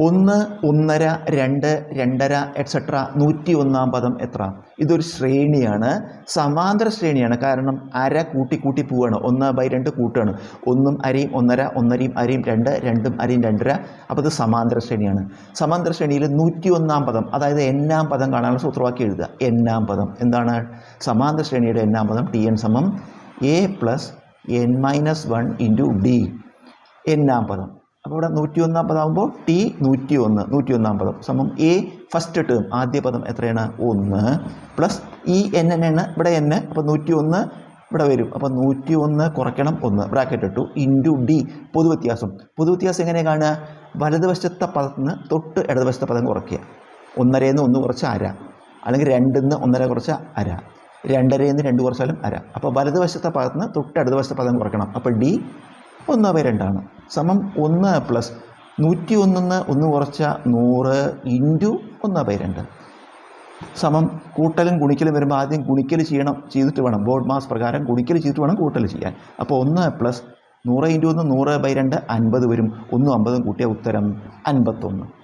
ഒന്ന് ഒന്നര രണ്ട് രണ്ടര എക്സെട്ര നൂറ്റി ഒന്നാം പദം എത്ര? ഇതൊരു ശ്രേണിയാണ്. സമാന്തര ശ്രേണിയാണ്. കാരണം അര കൂട്ടി കൂട്ടി പോവുകയാണ് ഒന്ന് ബൈ രണ്ട് കൂട്ടുകയാണ് ഒന്നും അരയും ഒന്നര ഒന്നരയും അരയും രണ്ട് രണ്ടും അരയും രണ്ടര. അപ്പോൾ ഇത് സമാന്തര ശ്രേണിയാണ്. സമാന്തര ശ്രേണിയിൽ നൂറ്റി ഒന്നാം പദം അതായത് എന്നാം പദം കാണാനുള്ള സൂത്രവാക്യം എഴുതുക. എന്നാം പദം. എന്താണ്? സമാന്തര ശ്രേണിയുടെ എന്നാം പദം ടി എൻ സമം A plus N minus one into D എന്നാം പദം. അപ്പോൾ ഇവിടെ നൂറ്റി ഒന്നാം പദമാകുമ്പോൾ ടി നൂറ്റി ഒന്ന് നൂറ്റി ഒന്നാം പദം സമം എ ഫസ്റ്റ് ടേം ആദ്യ പദം എത്രയാണ്? ഒന്ന്. പ്ലസ് ഇ എൻ എൻ ആണ് ഇവിടെ എൻ അപ്പോൾ നൂറ്റി ഒന്ന് ഇവിടെ വരും. അപ്പോൾ നൂറ്റി ഒന്ന് കുറയ്ക്കണം ഒന്ന് ബ്രാക്കറ്റ് ഇട്ടു. Into D പൊതുവ്യത്യാസം. പൊതുവ്യത്യാസം എങ്ങനെയാണ് കാണുക? വലതുവശത്തെ പദത്തിൽ നിന്ന് തൊട്ട് ഇടതുവശത്തെ പദം കുറയ്ക്കുക. ഒന്നരയിൽ നിന്ന് ഒന്ന് കുറച്ച് അര. അല്ലെങ്കിൽ രണ്ടിൽ നിന്ന് ഒന്നര കുറച്ച് അര. രണ്ടരയിൽ നിന്ന് രണ്ട് കുറച്ചാലും അര. അപ്പോൾ വലതുവശത്തെ പദത്തിൽ നിന്ന് തൊട്ട് ഇടതുവശത്തെ പദം കുറയ്ക്കണം. അപ്പോൾ ഡി ഒന്ന് രണ്ടാണ് സമം ഒന്ന് പ്ലസ് നൂറ്റി ഒന്നിന്ന് ഒന്ന് കുറച്ച നൂറ് ഇന്റു ഒന്ന് ബൈ രണ്ട്. സമം കൂട്ടലും ഗുണിക്കലും വരുമ്പോൾ ആദ്യം ഗുണിക്കൽ ചെയ്യണം ചെയ്തിട്ട് വേണം. ബോർഡ് മാസ് പ്രകാരം ഗുണിക്കൽ ചെയ്തിട്ട് വേണം കൂട്ടൽ ചെയ്യാൻ. അപ്പോൾ ഒന്ന് പ്ലസ് നൂറ് ഇന്റു ഒന്ന് നൂറ് ബൈ രണ്ട് അൻപത് വരും. ഒന്നും അമ്പതും കൂട്ടിയ ഉത്തരം അൻപത്തൊന്ന്.